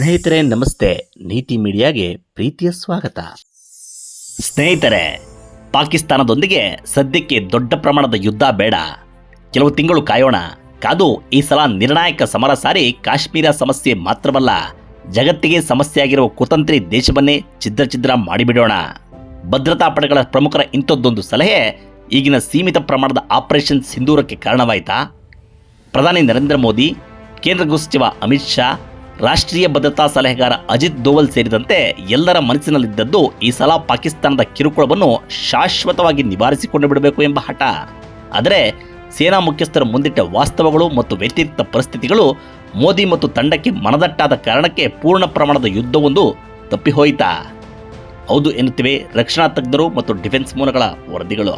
ಸ್ನೇಹಿತರೆ, ನಮಸ್ತೆ. ನೀತಿ ಮೀಡಿಯಾಗೆ ಪ್ರೀತಿಯ ಸ್ವಾಗತ. ಸ್ನೇಹಿತರೆ, ಪಾಕಿಸ್ತಾನದೊಂದಿಗೆ ಸದ್ಯಕ್ಕೆ ದೊಡ್ಡ ಪ್ರಮಾಣದ ಯುದ್ಧ ಬೇಡ. ಕೆಲವು ತಿಂಗಳು ಕಾಯೋಣ. ಕಾದು ಈ ಸಲ ನಿರ್ಣಾಯಕ ಸಮರ ಸಾರಿ ಕಾಶ್ಮೀರ ಸಮಸ್ಯೆ ಮಾತ್ರವಲ್ಲ, ಜಗತ್ತಿಗೆ ಸಮಸ್ಯೆಯಾಗಿರುವ ಕುತಂತ್ರಿ ದೇಶವನ್ನೇ ಛಿದ್ರ ಛಿದ್ರ ಮಾಡಿಬಿಡೋಣ. ಭದ್ರತಾ ಪಡೆಗಳ ಪ್ರಮುಖರ ಇಂಥದ್ದೊಂದು ಸಲಹೆ ಈಗಿನ ಸೀಮಿತ ಪ್ರಮಾಣದ ಆಪರೇಷನ್ ಸಿಂಧೂರಕ್ಕೆ ಕಾರಣವಾಯಿತಾ? ಪ್ರಧಾನಿ ನರೇಂದ್ರ ಮೋದಿ, ಕೇಂದ್ರ ಗೃಹ ಸಚಿವ ಅಮಿತ್ ಶಾ ರಾಷ್ಟ್ರೀಯ ಭದ್ರತಾ ಸಲಹೆಗಾರ ಅಜಿತ್ ದೋವಲ್ ಸೇರಿದಂತೆ ಎಲ್ಲರ ಮನಸ್ಸಿನಲ್ಲಿದ್ದದ್ದು ಈ ಸಲ ಪಾಕಿಸ್ತಾನದ ಕಿರುಕುಳವನ್ನು ಶಾಶ್ವತವಾಗಿ ನಿವಾರಿಸಿಕೊಂಡು ಬಿಡಬೇಕು ಎಂಬ ಹಠ. ಆದರೆ ಸೇನಾ ಮುಖ್ಯಸ್ಥರು ಮುಂದಿಟ್ಟ ವಾಸ್ತವಗಳು ಮತ್ತು ವ್ಯತಿರಿಕ್ತ ಪರಿಸ್ಥಿತಿಗಳು ಮೋದಿ ಮತ್ತು ತಂಡಕ್ಕೆ ಮನದಟ್ಟಾದ ಕಾರಣಕ್ಕೆ ಪೂರ್ಣ ಪ್ರಮಾಣದ ಯುದ್ಧವೊಂದು ತಪ್ಪಿಹೋಯಿತಾ. ಹೌದು ಎನ್ನುತ್ತಿವೆ ರಕ್ಷಣಾ ತಜ್ಞರು ಮತ್ತು ಡಿಫೆನ್ಸ್ ಮೂಲಗಳ ವರದಿಗಳು.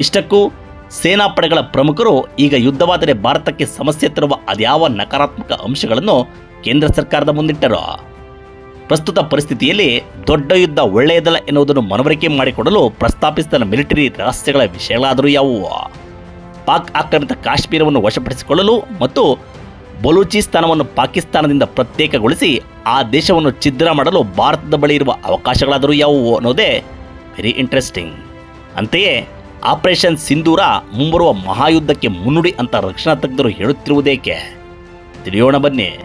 ಇಷ್ಟಕ್ಕೂ ಸೇನಾ ಪಡೆಗಳ ಪ್ರಮುಖರು ಈಗ ಯುದ್ಧವಾದರೆ ಭಾರತಕ್ಕೆ ಸಮಸ್ಯೆ ತರುವ ಅದ್ಯಾವ ನಕಾರಾತ್ಮಕ ಅಂಶಗಳನ್ನು ಕೇಂದ್ರ ಸರ್ಕಾರದ ಮುಂದಿಟ್ಟರು. ಪ್ರಸ್ತುತ ಪರಿಸ್ಥಿತಿಯಲ್ಲಿ ದೊಡ್ಡ ಯುದ್ಧ ಒಳ್ಳೆಯದಲ್ಲ ಎನ್ನುವುದನ್ನು ಮನವರಿಕೆ ಮಾಡಿಕೊಡಲು ಪ್ರಸ್ತಾಪಿಸಿದ ಮಿಲಿಟರಿ ರಹಸ್ಯಗಳ ವಿಷಯಗಳಾದರೂ ಯಾವುವು? ಪಾಕ್ ಆಕ್ರಮಿತ ಕಾಶ್ಮೀರವನ್ನು ವಶಪಡಿಸಿಕೊಳ್ಳಲು ಮತ್ತು ಬಲೂಚಿಸ್ತಾನವನ್ನು ಪಾಕಿಸ್ತಾನದಿಂದ ಪ್ರತ್ಯೇಕಗೊಳಿಸಿ ಆ ದೇಶವನ್ನು ಛಿದ್ರ ಮಾಡಲು ಭಾರತದ ಬಳಿ ಇರುವ ಅವಕಾಶಗಳಾದರೂ ಯಾವುವು ಅನ್ನೋದೇ ವೆರಿ ಇಂಟ್ರೆಸ್ಟಿಂಗ್ ಅಂತೆಯೇ, ಆಪರೇಷನ್ ಸಿಂಧೂರ ಮುಂಬರುವ ಮಹಾಯುದ್ಧಕ್ಕೆ ಮುನ್ನುಡಿ ಅಂತ ರಕ್ಷಣಾ ತಜ್ಞರು ಹೇಳುತ್ತಿರುವುದೇಕೆ? ತಿಳಿಯೋಣ ಬನ್ನಿ.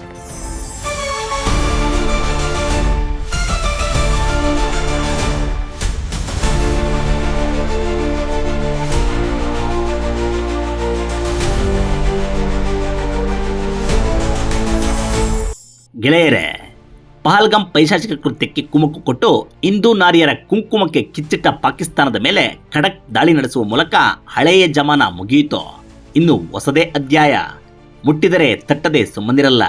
ಗೆಳೆಯರೇ, ಪಹಲ್ಗಾಮ್ ಪೈಶಾಚಿಕ ಕೃತ್ಯಕ್ಕೆ ಕುಮುಕು ಕೊಟ್ಟು ಹಿಂದೂ ನಾರಿಯರ ಕುಂಕುಮಕ್ಕೆ ಕಿಚ್ಚಿಟ್ಟ ಪಾಕಿಸ್ತಾನದ ಮೇಲೆ ಖಡಕ್ ದಾಳಿ ನಡೆಸುವ ಮೂಲಕ ಹಳೆಯ ಜಮಾನ ಮುಗಿಯಿತು. ಇನ್ನು ಹೊಸದೇ ಅಧ್ಯಾಯ. ಮುಟ್ಟಿದರೆ ತಟ್ಟದೆ ಸುಮ್ಮನಿರಲ್ಲ.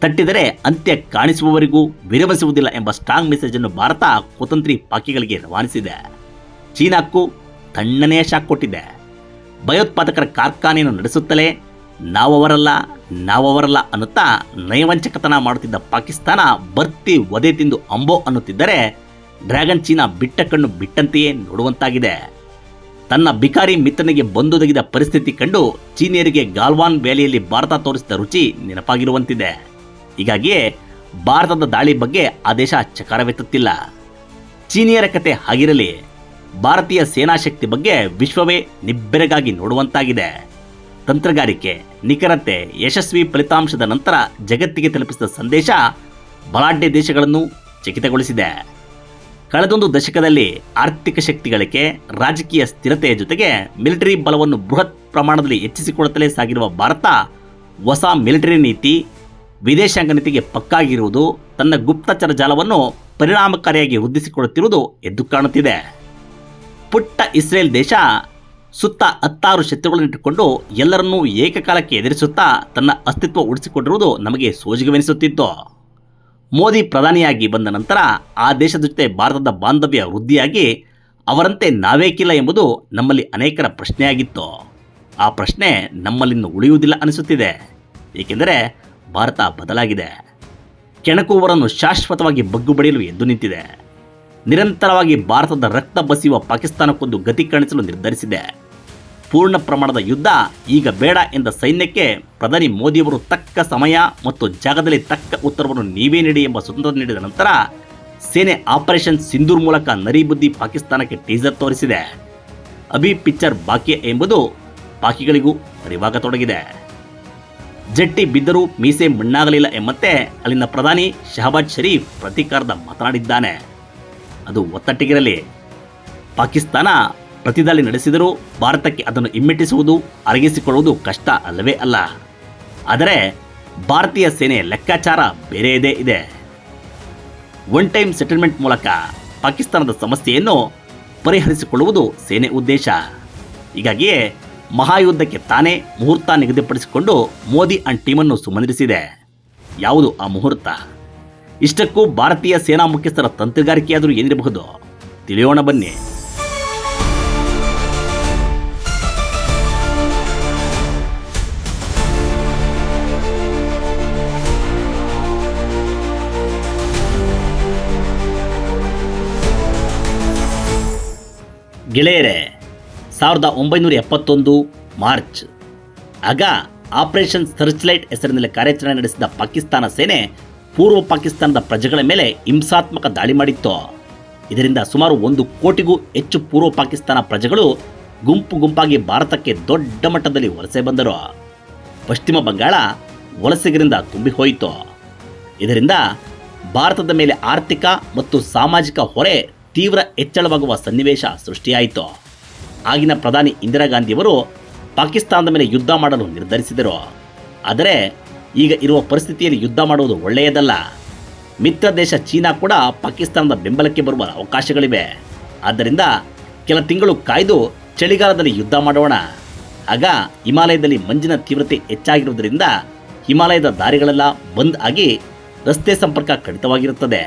ತಟ್ಟಿದರೆ ಅಂತ್ಯ ಕಾಣಿಸುವವರೆಗೂ ವಿರಮಿಸುವುದಿಲ್ಲ ಎಂಬ ಸ್ಟ್ರಾಂಗ್ ಮೆಸೇಜ್ ಅನ್ನು ಭಾರತ ಕುತಂತ್ರಿ ಪಾಕಿಗಳಿಗೆ ರವಾನಿಸಿದೆ. ಚೀನಾಕ್ಕೂ ತಣ್ಣನೆಯ ಶಾಕ್ ಕೊಟ್ಟಿದೆ. ಭಯೋತ್ಪಾದಕರ ಕಾರ್ಖಾನೆಯನ್ನು ನಡೆಸುತ್ತಲೇ ನಾವವರಲ್ಲ. ನಾವವರಲ್ಲ ಅನ್ನುತ್ತಾ ನಯವಂಚಕತನ ಮಾಡುತ್ತಿದ್ದ ಪಾಕಿಸ್ತಾನ ಬರ್ತಿ ಒದೆ ತಿಂದು ಅಂಬೋ ಅನ್ನುತ್ತಿದ್ದರೆ ಡ್ರ್ಯಾಗನ್ ಚೀನಾ ಬಿಟ್ಟ ಕಣ್ಣು ಬಿಟ್ಟಂತೆಯೇ ನೋಡುವಂತಾಗಿದೆ. ತನ್ನ ಬಿಕಾರಿ ಮಿತ್ರನಿಗೆ ಬಂದೊದಗಿದ ಪರಿಸ್ಥಿತಿ ಕಂಡು ಚೀನಿಯರಿಗೆ ಗಾಲ್ವಾನ್ ವ್ಯಾಲಿಯಲ್ಲಿ ಭಾರತ ತೋರಿಸಿದ ರುಚಿ ನೆನಪಾಗಿರುವಂತಿದೆ. ಹೀಗಾಗಿಯೇ ಭಾರತದ ದಾಳಿ ಬಗ್ಗೆ ಆ ದೇಶ ಚಕಾರವೆತ್ತುತ್ತಿಲ್ಲ. ಚೀನಿಯರ ಕತೆ ಹಾಗಿರಲಿ, ಭಾರತೀಯ ಸೇನಾಶಕ್ತಿ ಬಗ್ಗೆ ವಿಶ್ವವೇ ನಿಬ್ಬೆರಗಾಗಿ ನೋಡುವಂತಾಗಿದೆ. ತಂತ್ರಗಾರಿಕೆ, ನಿಖರತೆ, ಯಶಸ್ವಿ ಫಲಿತಾಂಶದ ನಂತರ ಜಗತ್ತಿಗೆ ತಲುಪಿಸಿದ ಸಂದೇಶ ಬಲಾಢ್ಯ ದೇಶಗಳನ್ನು ಚಕಿತಗೊಳಿಸಿದೆ. ಕಳೆದೊಂದು ದಶಕದಲ್ಲಿ ಆರ್ಥಿಕ ಶಕ್ತಿಗಳಿಕೆ, ರಾಜಕೀಯ ಸ್ಥಿರತೆಯ ಜೊತೆಗೆ ಮಿಲಿಟರಿ ಬಲವನ್ನು ಬೃಹತ್ ಪ್ರಮಾಣದಲ್ಲಿ ಹೆಚ್ಚಿಸಿಕೊಳ್ಳುತ್ತಲೇ ಸಾಗಿರುವ ಭಾರತ, ಹೊಸ ಮಿಲಿಟರಿ ನೀತಿ, ವಿದೇಶಾಂಗ ನೀತಿಗೆ ಪಕ್ಕಾಗಿರುವುದು ತನ್ನ ಗುಪ್ತಚರ ಜಾಲವನ್ನು ಪರಿಣಾಮಕಾರಿಯಾಗಿ ವೃದ್ಧಿಸಿಕೊಳ್ಳುತ್ತಿರುವುದು ಎದ್ದು ಕಾಣುತ್ತಿದೆ. ಪುಟ್ಟ ಇಸ್ರೇಲ್ ದೇಶ ಸುತ್ತ ಹತ್ತಾರು ಶತ್ರುಗಳನ್ನಿಟ್ಟುಕೊಂಡು ಎಲ್ಲರನ್ನೂ ಏಕಕಾಲಕ್ಕೆ ಎದುರಿಸುತ್ತಾ ತನ್ನ ಅಸ್ತಿತ್ವ ಉಳಿಸಿಕೊಂಡಿರುವುದು ನಮಗೆ ಸೋಜಿಗವೆನಿಸುತ್ತಿತ್ತು. ಮೋದಿ ಪ್ರಧಾನಿಯಾಗಿ ಬಂದ ನಂತರ ಆ ದೇಶದ ಜೊತೆ ಭಾರತದ ಬಾಂಧವ್ಯ ವೃದ್ಧಿಯಾಗಿ ಅವರಂತೆ ನಾವೇಕಿಲ್ಲ ಎಂಬುದು ನಮ್ಮಲ್ಲಿ ಅನೇಕರ ಪ್ರಶ್ನೆಯಾಗಿತ್ತು. ಆ ಪ್ರಶ್ನೆ ನಮ್ಮಲ್ಲಿನ್ನು ಉಳಿಯುವುದಿಲ್ಲ ಅನಿಸುತ್ತಿದೆ. ಏಕೆಂದರೆ ಭಾರತ ಬದಲಾಗಿದೆ. ಕೆಣಕುವರನ್ನು ಶಾಶ್ವತವಾಗಿ ಬಗ್ಗುಬಡಿಯಲು ಎದ್ದು ನಿಂತಿದೆ. ನಿರಂತರವಾಗಿ ಭಾರತದ ರಕ್ತ ಬಸಿಯುವ ಪಾಕಿಸ್ತಾನಕ್ಕೊಂದು ಗತಿ ಕಾಣಿಸಲು ನಿರ್ಧರಿಸಿದೆ. ಪೂರ್ಣ ಪ್ರಮಾಣದ ಯುದ್ಧ ಈಗ ಬೇಡ ಎಂದ ಸೈನ್ಯಕ್ಕೆ ಪ್ರಧಾನಿ ಮೋದಿಯವರು ತಕ್ಕ ಸಮಯ ಮತ್ತು ಜಾಗದಲ್ಲಿ ತಕ್ಕ ಉತ್ತರವನ್ನು ನೀವೇ ನೀಡಿ ಎಂಬ ಸ್ವತಂತ್ರ ನೀಡಿದ ನಂತರ ಸೇನೆ ಆಪರೇಷನ್ ಸಿಂಧೂರ್ ಮೂಲಕ ನರಿಬುದ್ದಿ ಪಾಕಿಸ್ತಾನಕ್ಕೆ ಟೀಸರ್ ತೋರಿಸಿದೆ. ಅಭಿ ಪಿಕ್ಚರ್ ಬಾಕಿ ಎಂಬುದು ಪಾಕಿಗಳಿಗೂ ಅರಿವಾಗತೊಡಗಿದೆ. ಜಟ್ಟಿ ಬಿದ್ದರೂ ಮೀಸೆ ಮಣ್ಣಾಗಲಿಲ್ಲ ಎಂಬಂತೆ ಅಲ್ಲಿನ ಪ್ರಧಾನಿ ಶಹಬಾಜ್ ಶರೀಫ್ ಪ್ರತೀಕಾರದ ಮಾತನಾಡಿದ್ದಾನೆ. ಅದು ಒತ್ತಟ್ಟಿಗಿರಲಿ. ಪಾಕಿಸ್ತಾನ ಪ್ರತಿದಾಳಿ ನಡೆಸಿದರೂ ಭಾರತಕ್ಕೆ ಅದನ್ನು ಹಿಮ್ಮೆಟ್ಟಿಸುವುದು, ಅರಗಿಸಿಕೊಳ್ಳುವುದು ಕಷ್ಟ ಅಲ್ಲವೇ ಅಲ್ಲ. ಆದರೆ ಭಾರತೀಯ ಸೇನೆಯ ಲೆಕ್ಕಾಚಾರ ಬೇರೆಯದೇ ಇದೆ. ಒನ್ ಟೈಮ್ ಸೆಟಲ್ಮೆಂಟ್ ಮೂಲಕ ಪಾಕಿಸ್ತಾನದ ಸಮಸ್ಯೆಯನ್ನು ಪರಿಹರಿಸಿಕೊಳ್ಳುವುದು ಸೇನೆ ಉದ್ದೇಶ. ಹೀಗಾಗಿಯೇ ಮಹಾಯುದ್ಧಕ್ಕೆ ತಾನೇ ಮುಹೂರ್ತ ನಿಗದಿಪಡಿಸಿಕೊಂಡು ಮೋದಿ ಅಂಡ್ ಟೀಮನ್ನು ಸುಮಂದಿರಿಸಿದೆ. ಯಾವುದು ಆ ಮುಹೂರ್ತ? ಇಷ್ಟಕ್ಕೂ ಭಾರತೀಯ ಸೇನಾ ಮುಖ್ಯಸ್ಥರ ತಂತ್ರಗಾರಿಕೆಯಾದರೂ ಏನಿರಬಹುದು? ತಿಳಿಯೋಣ ಬನ್ನಿ. ಗೆಳೆಯರೇ, ಸಾವಿರದ ಒಂಬೈನೂರ ಎಪ್ಪತ್ತೊಂದು ಮಾರ್ಚ್, ಆಗ ಆಪರೇಷನ್ ಸರ್ಚ್ಲೈಟ್ ಹೆಸರಿನಲ್ಲಿ ಕಾರ್ಯಾಚರಣೆ ನಡೆಸಿದ ಪಾಕಿಸ್ತಾನ ಸೇನೆ ಪೂರ್ವ ಪಾಕಿಸ್ತಾನದ ಪ್ರಜೆಗಳ ಮೇಲೆ ಹಿಂಸಾತ್ಮಕ ದಾಳಿ ಮಾಡಿತ್ತು. ಇದರಿಂದ ಸುಮಾರು ಒಂದು ಕೋಟಿಗೂ ಹೆಚ್ಚು ಪೂರ್ವ ಪಾಕಿಸ್ತಾನ ಪ್ರಜೆಗಳು ಗುಂಪು ಗುಂಪಾಗಿ ಭಾರತಕ್ಕೆ ದೊಡ್ಡ ಮಟ್ಟದಲ್ಲಿ ವಲಸೆ ಬಂದರು. ಪಶ್ಚಿಮ ಬಂಗಾಳ ವಲಸೆಗರಿಂದ ತುಂಬಿ ಹೋಯಿತು ಇದರಿಂದ ಭಾರತದ ಮೇಲೆ ಆರ್ಥಿಕ ಮತ್ತು ಸಾಮಾಜಿಕ ಹೊರೆ ತೀವ್ರ ಹೆಚ್ಚಳವಾಗುವ ಸನ್ನಿವೇಶ ಸೃಷ್ಟಿಯಾಯಿತು. ಆಗಿನ ಪ್ರಧಾನಿ ಇಂದಿರಾ ಗಾಂಧಿಯವರು ಪಾಕಿಸ್ತಾನದ ಮೇಲೆ ಯುದ್ಧ ಮಾಡಲು ನಿರ್ಧರಿಸಿದರು. ಆದರೆ ಈಗ ಇರುವ ಪರಿಸ್ಥಿತಿಯಲ್ಲಿ ಯುದ್ಧ ಮಾಡುವುದು ಒಳ್ಳೆಯದಲ್ಲ. ಮಿತ್ರ ದೇಶ ಚೀನಾ ಕೂಡ ಪಾಕಿಸ್ತಾನದ ಬೆಂಬಲಕ್ಕೆ ಬರುವ ಅವಕಾಶಗಳಿವೆ. ಆದ್ದರಿಂದ ಕೆಲ ತಿಂಗಳು ಕಾಯ್ದು ಚಳಿಗಾಲದಲ್ಲಿ ಯುದ್ಧ ಮಾಡೋಣ. ಆಗ ಹಿಮಾಲಯದಲ್ಲಿ ಮಂಜಿನ ತೀವ್ರತೆ ಹೆಚ್ಚಾಗಿರುವುದರಿಂದ ಹಿಮಾಲಯದ ದಾರಿಗಳೆಲ್ಲ ಬಂದ್ ಆಗಿ ರಸ್ತೆ ಸಂಪರ್ಕ ಕಡಿತವಾಗಿರುತ್ತದೆ.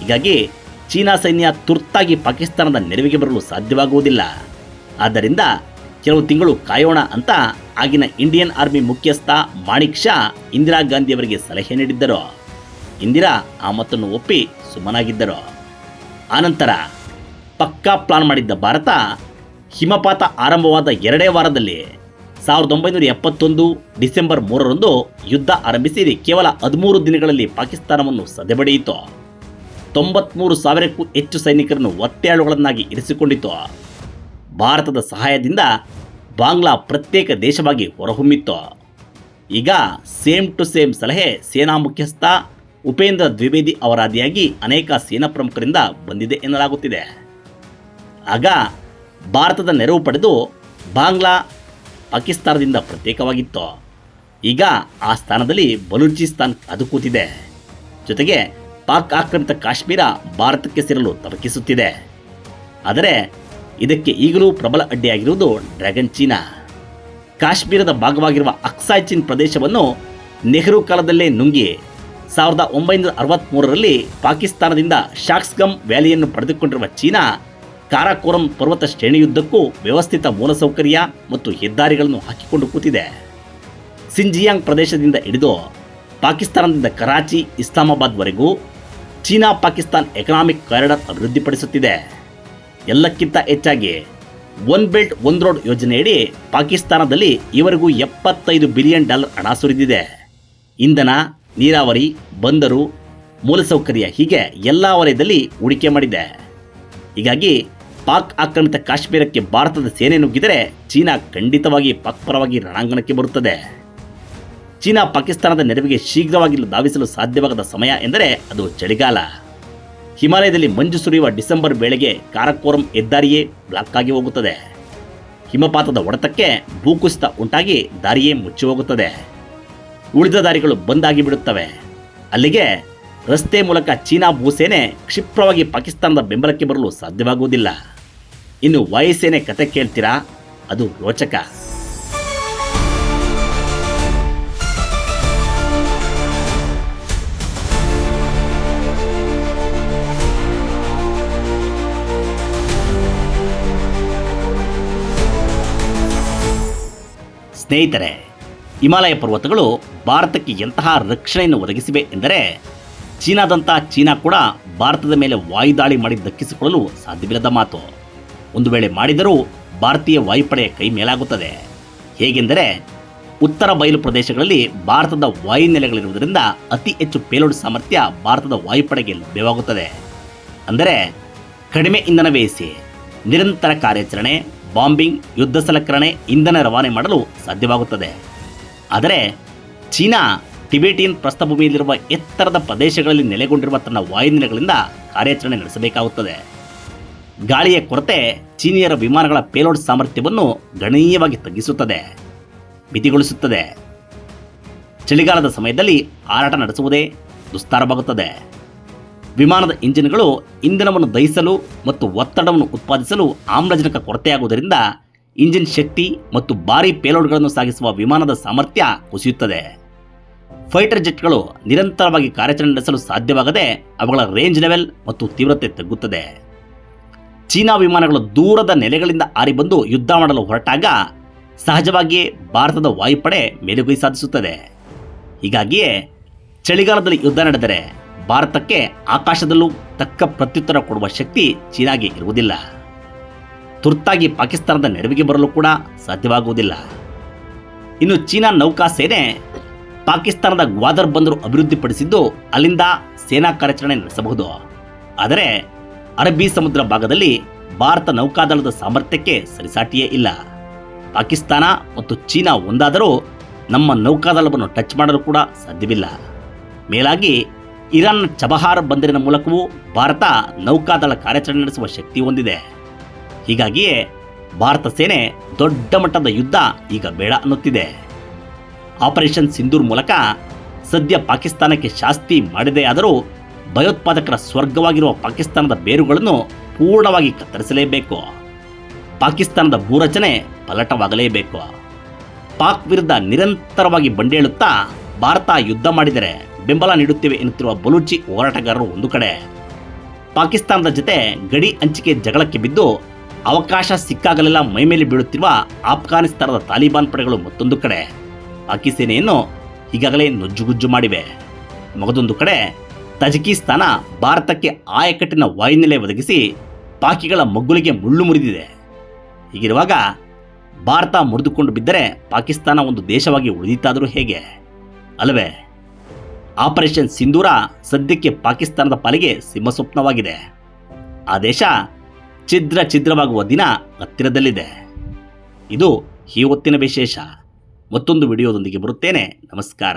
ಹೀಗಾಗಿ ಚೀನಾ ಸೈನ್ಯ ತುರ್ತಾಗಿ ಪಾಕಿಸ್ತಾನದ ನೆರವಿಗೆ ಬರಲು ಸಾಧ್ಯವಾಗುವುದಿಲ್ಲ. ಆದ್ದರಿಂದ ಕೆಲವು ತಿಂಗಳು ಕಾಯೋಣ ಅಂತ ಆಗಿನ ಇಂಡಿಯನ್ ಆರ್ಮಿ ಮುಖ್ಯಸ್ಥ ಮಾಣಿಕ್ ಶಾ ಇಂದಿರಾ ಗಾಂಧಿಯವರಿಗೆ ಸಲಹೆ ನೀಡಿದ್ದರು. ಇಂದಿರಾ ಆ ಮಾತನ್ನು ಒಪ್ಪಿ ಸುಮ್ಮನಾಗಿದ್ದರು ಆನಂತರ ಪಕ್ಕಾ ಪ್ಲಾನ್ ಮಾಡಿದ್ದ ಭಾರತ ಹಿಮಪಾತ ಆರಂಭವಾದ ಎರಡೇ ವಾರದಲ್ಲಿ ಸಾವಿರದ ಒಂಬೈನೂರ ಎಪ್ಪತ್ತೊಂದು ಡಿಸೆಂಬರ್ ಮೂರರಂದು ಯುದ್ಧ ಆರಂಭಿಸಿ ಕೇವಲ ಹದಿಮೂರು ದಿನಗಳಲ್ಲಿ ಪಾಕಿಸ್ತಾನವನ್ನು ಸದೆಬಡಿಯಿತು. ತೊಂಬತ್ಮೂರು ಸಾವಿರಕ್ಕೂ ಹೆಚ್ಚು ಸೈನಿಕರನ್ನು ಒತ್ತೆಯಾಳುಗಳನ್ನಾಗಿ ಇರಿಸಿಕೊಂಡಿತು ಭಾರತದ ಸಹಾಯದಿಂದ ಬಾಂಗ್ಲಾ ಪ್ರತ್ಯೇಕ ದೇಶವಾಗಿ ಹೊರಹೊಮ್ಮಿತ್ತು. ಈಗ ಸೇಮ್ ಟು ಸೇಮ್ ಸಲಹೆ ಸೇನಾ ಮುಖ್ಯಸ್ಥ ಉಪೇಂದ್ರ ದ್ವಿವೇದಿ ಅವರಾದಿಯಾಗಿ ಅನೇಕ ಸೇನಾ ಪ್ರಮುಖರಿಂದ ಬಂದಿದೆ ಎನ್ನಲಾಗುತ್ತಿದೆ. ಆಗ ಭಾರತದ ನೆರವು ಪಡೆದು ಬಾಂಗ್ಲಾ ಪಾಕಿಸ್ತಾನದಿಂದ ಪ್ರತ್ಯೇಕವಾಗಿತ್ತು. ಈಗ ಆ ಸ್ಥಾನದಲ್ಲಿ ಬಲೂಚಿಸ್ತಾನ್ ಅದು ಕೂತಿದೆ. ಜೊತೆಗೆ ಪಾಕ್ ಆಕ್ರಮಿತ ಕಾಶ್ಮೀರ ಭಾರತಕ್ಕೆ ಸೇರಲು ತವಕಿಸುತ್ತಿದೆ. ಆದರೆ ಇದಕ್ಕೆ ಈಗಲೂ ಪ್ರಬಲ ಅಡ್ಡಿಯಾಗಿರುವುದು ಡ್ರ್ಯಾಗನ್ ಚೀನಾ. ಕಾಶ್ಮೀರದ ಭಾಗವಾಗಿರುವ ಅಕ್ಸಾಯ್ ಚೀನ್ ಪ್ರದೇಶವನ್ನು ನೆಹರು ಕಾಲದಲ್ಲೇ ನುಂಗಿ ಸಾವಿರದ ಒಂಬೈನೂರ ಅರವತ್ತ್ಮೂರರಲ್ಲಿ ಪಾಕಿಸ್ತಾನದಿಂದ ಶಾಕ್ಸ್ಗಮ್ ವ್ಯಾಲಿಯನ್ನು ಪಡೆದುಕೊಂಡಿರುವ ಚೀನಾ ಕಾರಾಕೋರಂ ಪರ್ವತ ಶ್ರೇಣಿಯುದ್ದಕ್ಕೂ ವ್ಯವಸ್ಥಿತ ಮೂಲಸೌಕರ್ಯ ಮತ್ತು ಹೆದ್ದಾರಿಗಳನ್ನು ಹಾಕಿಕೊಂಡು ಕೂತಿದೆ. ಸಿಂಜಿಯಾಂಗ್ ಪ್ರದೇಶದಿಂದ ಹಿಡಿದು ಪಾಕಿಸ್ತಾನದಿಂದ ಕರಾಚಿ, ಇಸ್ಲಾಮಾಬಾದ್ವರೆಗೂ ಚೀನಾ ಪಾಕಿಸ್ತಾನ್ ಎಕನಾಮಿಕ್ ಕಾರಿಡಾರ್ ಅಭಿವೃದ್ಧಿಪಡಿಸುತ್ತಿದೆ. ಎಲ್ಲಕ್ಕಿಂತ ಹೆಚ್ಚಾಗಿ ಒನ್ ಬೆಲ್ಟ್ ಒನ್ ರೋಡ್ ಯೋಜನೆಯಡಿ ಪಾಕಿಸ್ತಾನದಲ್ಲಿ ಈವರೆಗೂ ಎಪ್ಪತ್ತೈದು ಬಿಲಿಯನ್ ಡಾಲರ್ ಹಣ ಸುರಿದಿದೆ. ಇಂಧನ, ನೀರಾವರಿ, ಬಂದರು, ಮೂಲಸೌಕರ್ಯ ಹೀಗೆ ಎಲ್ಲ ವಲಯದಲ್ಲಿ ಹೂಡಿಕೆ ಮಾಡಿದೆ. ಹೀಗಾಗಿ ಪಾಕ್ ಆಕ್ರಮಿತ ಕಾಶ್ಮೀರಕ್ಕೆ ಭಾರತದ ಸೇನೆ ನುಗ್ಗಿದರೆ ಚೀನಾ ಖಂಡಿತವಾಗಿ ಪಾಕ್ ಪರವಾಗಿ ರಣಾಂಗಣಕ್ಕೆ ಬರುತ್ತದೆ. ಚೀನಾ ಪಾಕಿಸ್ತಾನದ ನೆರವಿಗೆ ಶೀಘ್ರವಾಗಿ ಧಾವಿಸಲು ಸಾಧ್ಯವಾಗದ ಸಮಯ ಎಂದರೆ ಅದು ಚಳಿಗಾಲ. ಹಿಮಾಲಯದಲ್ಲಿ ಮಂಜು ಸುರಿಯುವ ಡಿಸೆಂಬರ್ ವೇಳೆಗೆ ಕಾರಕೋರಂ ಹೆದ್ದಾರಿಯೇ ಬ್ಲಾಕ್ ಆಗಿ ಹೋಗುತ್ತದೆ. ಹಿಮಪಾತದ ಹೊಡೆತಕ್ಕೆ ಭೂಕುಸಿತ ಉಂಟಾಗಿ ದಾರಿಯೇ ಮುಚ್ಚಿ ಹೋಗುತ್ತದೆ. ಉಳಿದ ದಾರಿಗಳು ಬಂದಾಗಿ ಬಿಡುತ್ತವೆ. ಅಲ್ಲಿಗೆ ರಸ್ತೆ ಮೂಲಕ ಚೀನಾ ಭೂಸೇನೆ ಕ್ಷಿಪ್ರವಾಗಿ ಪಾಕಿಸ್ತಾನದ ಬೆಂಬಲಕ್ಕೆ ಬರಲು ಸಾಧ್ಯವಾಗುವುದಿಲ್ಲ. ಇನ್ನು ವಾಯುಸೇನೆ ಕತೆ ಕೇಳ್ತೀರಾ? ಅದು ರೋಚಕ. ಸ್ನೇಹಿತರೆ, ಹಿಮಾಲಯ ಪರ್ವತಗಳು ಭಾರತಕ್ಕೆ ಎಂತಹ ರಕ್ಷಣೆಯನ್ನು ಒದಗಿಸಿವೆ ಎಂದರೆ, ಚೀನಾದಂಥ ಚೀನಾ ಕೂಡ ಭಾರತದ ಮೇಲೆ ವಾಯುದಾಳಿ ಮಾಡಿ ದಕ್ಕಿಸಿಕೊಳ್ಳಲು ಸಾಧ್ಯವಿಲ್ಲದ ಮಾತು. ಒಂದು ವೇಳೆ ಮಾಡಿದರೂ ಭಾರತೀಯ ವಾಯುಪಡೆಯ ಕೈ ಮೇಲಾಗುತ್ತದೆ. ಹೇಗೆಂದರೆ, ಉತ್ತರ ಬಯಲು ಪ್ರದೇಶಗಳಲ್ಲಿ ಭಾರತದ ವಾಯುನೆಲೆಗಳಿರುವುದರಿಂದ ಅತಿ ಹೆಚ್ಚು ಪೇಲೋಡ್ ಸಾಮರ್ಥ್ಯ ಭಾರತದ ವಾಯುಪಡೆಗೆ ಲಭ್ಯವಾಗುತ್ತದೆ. ಅಂದರೆ, ಕಡಿಮೆ ಇಂಧನ ವ್ಯಯಿಸಿ ನಿರಂತರ ಕಾರ್ಯಾಚರಣೆ ಬಾಂಬಿಂಗ್, ಯುದ್ಧ ಸಲಕರಣೆ, ಇಂಧನ ರವಾನೆ ಮಾಡಲು ಸಾಧ್ಯವಾಗುತ್ತದೆ. ಆದರೆ ಚೀನಾ, ಟಿಬೆಟಿಯನ್ ಪ್ರಸ್ಥಭೂಮಿಯಲ್ಲಿರುವ ಎತ್ತರದ ಪ್ರದೇಶಗಳಲ್ಲಿ ನೆಲೆಗೊಂಡಿರುವ ತನ್ನ ವಾಯುನೆಲೆಗಳಿಂದ ಕಾರ್ಯಾಚರಣೆ ನಡೆಸಬೇಕಾಗುತ್ತದೆ. ಗಾಳಿಯ ಕೊರತೆ ಚೀನಿಯರ ವಿಮಾನಗಳ ಪೇಲೋಡ್ ಸಾಮರ್ಥ್ಯವನ್ನು ಗಣನೀಯವಾಗಿ ತಗ್ಗಿಸುತ್ತದೆ, ಮಿತಿಗೊಳಿಸುತ್ತದೆ. ಚಳಿಗಾಲದ ಸಮಯದಲ್ಲಿ ಹಾರಾಟ ನಡೆಸುವುದೇ ದುಸ್ತಾರವಾಗುತ್ತದೆ. ವಿಮಾನದ ಇಂಜಿನ್ಗಳು ಇಂಧನವನ್ನು ದಹಿಸಲು ಮತ್ತು ಒತ್ತಡವನ್ನು ಉತ್ಪಾದಿಸಲು ಆಮ್ಲಜನಕ ಕೊರತೆಯಾಗುವುದರಿಂದ ಇಂಜಿನ್ ಶಕ್ತಿ ಮತ್ತು ಭಾರೀ ಪೇಲೋಡ್ಗಳನ್ನು ಸಾಗಿಸುವ ವಿಮಾನದ ಸಾಮರ್ಥ್ಯ ಕುಸಿಯುತ್ತದೆ. ಫೈಟರ್ ಜೆಟ್ಗಳು ನಿರಂತರವಾಗಿ ಕಾರ್ಯಾಚರಣೆ ನಡೆಸಲು ಸಾಧ್ಯವಾಗದೆ ಅವುಗಳ ರೇಂಜ್ ಲೆವೆಲ್ ಮತ್ತು ತೀವ್ರತೆ ತಗ್ಗುತ್ತದೆ. ಚೀನಾ ವಿಮಾನಗಳು ದೂರದ ನೆಲೆಗಳಿಂದ ಹಾರಿಬಂದು ಯುದ್ಧ ಮಾಡಲು ಹೊರಟಾಗ ಸಹಜವಾಗಿಯೇ ಭಾರತದ ವಾಯುಪಡೆ ಮೇಲುಗೈ ಸಾಧಿಸುತ್ತದೆ. ಹೀಗಾಗಿಯೇ ಚಳಿಗಾಲದಲ್ಲಿ ಯುದ್ಧ ನಡೆದರೆ ಭಾರತಕ್ಕೆ ಆಕಾಶದಲ್ಲೂ ತಕ್ಕ ಪ್ರತ್ಯುತ್ತರ ಕೊಡುವ ಶಕ್ತಿ ಚೀನಾಗೆ ಇರುವುದಿಲ್ಲ. ತುರ್ತಾಗಿ ಪಾಕಿಸ್ತಾನದ ನೆರವಿಗೆ ಬರಲು ಕೂಡ ಸಾಧ್ಯವಾಗುವುದಿಲ್ಲ. ಇನ್ನು ಚೀನಾ ನೌಕಾ ಸೇನೆ ಪಾಕಿಸ್ತಾನದ ಗ್ವಾದರ್ ಬಂದರು ಅಭಿವೃದ್ಧಿಪಡಿಸಿದ್ದು ಅಲ್ಲಿಂದ ಸೇನಾ ಕಾರ್ಯಾಚರಣೆ ನಡೆಸಬಹುದು. ಆದರೆ ಅರಬ್ಬಿ ಸಮುದ್ರ ಭಾಗದಲ್ಲಿ ಭಾರತ ನೌಕಾದಳದ ಸಾಮರ್ಥ್ಯಕ್ಕೆ ಸರಿಸಾಟಿಯೇ ಇಲ್ಲ. ಪಾಕಿಸ್ತಾನ ಮತ್ತು ಚೀನಾ ಒಂದಾದರೂ ನಮ್ಮ ನೌಕಾದಳವನ್ನು ಟಚ್ ಮಾಡಲು ಕೂಡ ಸಾಧ್ಯವಿಲ್ಲ. ಮೇಲಾಗಿ ಇರಾನ್ನ ಚಬಹಾರ್ ಬಂದರಿನ ಮೂಲಕವೂ ಭಾರತ ನೌಕಾದಳ ಕಾರ್ಯಾಚರಣೆ ನಡೆಸುವ ಶಕ್ತಿ ಹೊಂದಿದೆ. ಹೀಗಾಗಿಯೇ ಭಾರತ ಸೇನೆ ದೊಡ್ಡ ಮಟ್ಟದ ಯುದ್ಧ ಈಗ ಬೇಡ ಅನ್ನುತ್ತಿದೆ. ಆಪರೇಷನ್ ಸಿಂಧೂರ್ ಮೂಲಕ ಸದ್ಯ ಪಾಕಿಸ್ತಾನಕ್ಕೆ ಶಾಸ್ತಿ ಮಾಡಿದೆ ಆದರೂ ಭಯೋತ್ಪಾದಕರ ಸ್ವರ್ಗವಾಗಿರುವ ಪಾಕಿಸ್ತಾನದ ಬೇರುಗಳನ್ನು ಪೂರ್ಣವಾಗಿ ಕತ್ತರಿಸಲೇಬೇಕು. ಪಾಕಿಸ್ತಾನದ ಭೂರಚನೆ ಪಲಟವಾಗಲೇಬೇಕು ಪಾಕ್ ವಿರುದ್ಧ ನಿರಂತರವಾಗಿ ಬಂಡೇಳುತ್ತಾ ಭಾರತ ಯುದ್ಧ ಮಾಡಿದರೆ ಬೆಂಬಲ ನೀಡುತ್ತಿವೆ ಎನ್ನುತ್ತಿರುವ ಬಲೂಚಿ ಹೋರಾಟಗಾರರು ಒಂದು ಕಡೆ. ಪಾಕಿಸ್ತಾನದ ಜೊತೆ ಗಡಿ ಹಂಚಿಕೆ ಜಗಳಕ್ಕೆ ಬಿದ್ದು ಅವಕಾಶ ಸಿಕ್ಕಾಗಲೆಲ್ಲ ಮೈಮೇಲೆ ಬೀಳುತ್ತಿರುವ ಆಫ್ಘಾನಿಸ್ತಾನದ ತಾಲಿಬಾನ್ ಪಡೆಗಳು ಮತ್ತೊಂದು ಕಡೆ. ಪಾಕಿ ಸೇನೆಯನ್ನು ಈಗಾಗಲೇ ನುಜ್ಜುಗುಜ್ಜು ಮಾಡಿವೆ. ಮಗದೊಂದು ಕಡೆ ತಜಕಿಸ್ತಾನ ಭಾರತಕ್ಕೆ ಆಯಕಟ್ಟಿನ ವಾಯುನೆಲೆ ಒದಗಿಸಿ ಪಾಕಿಗಳ ಮಗ್ಗುಲಿಗೆ ಮುಳ್ಳು ಮುರಿದಿದೆ. ಹೀಗಿರುವಾಗ ಭಾರತ ಮುರಿದುಕೊಂಡು ಬಿದ್ದರೆ ಪಾಕಿಸ್ತಾನ ಒಂದು ದೇಶವಾಗಿ ಉಳಿದಿತ್ತಾದರೂ ಹೇಗೆ? ಅಲ್ಲವೇ? ಆಪರೇಷನ್ ಸಿಂಧೂರ ಸದ್ಯಕ್ಕೆ ಪಾಕಿಸ್ತಾನದ ಪಾಲಿಗೆ ಸಿಂಹಸ್ವಪ್ನವಾಗಿದೆ. ಆ ದೇಶ ಛಿದ್ರ ಛಿದ್ರವಾಗುವ ದಿನ ಹತ್ತಿರದಲ್ಲಿದೆ. ಇದು ಈ ಹೊತ್ತಿನ ವಿಶೇಷ. ಮತ್ತೊಂದು ವಿಡಿಯೋದೊಂದಿಗೆ ಬರುತ್ತೇನೆ. ನಮಸ್ಕಾರ.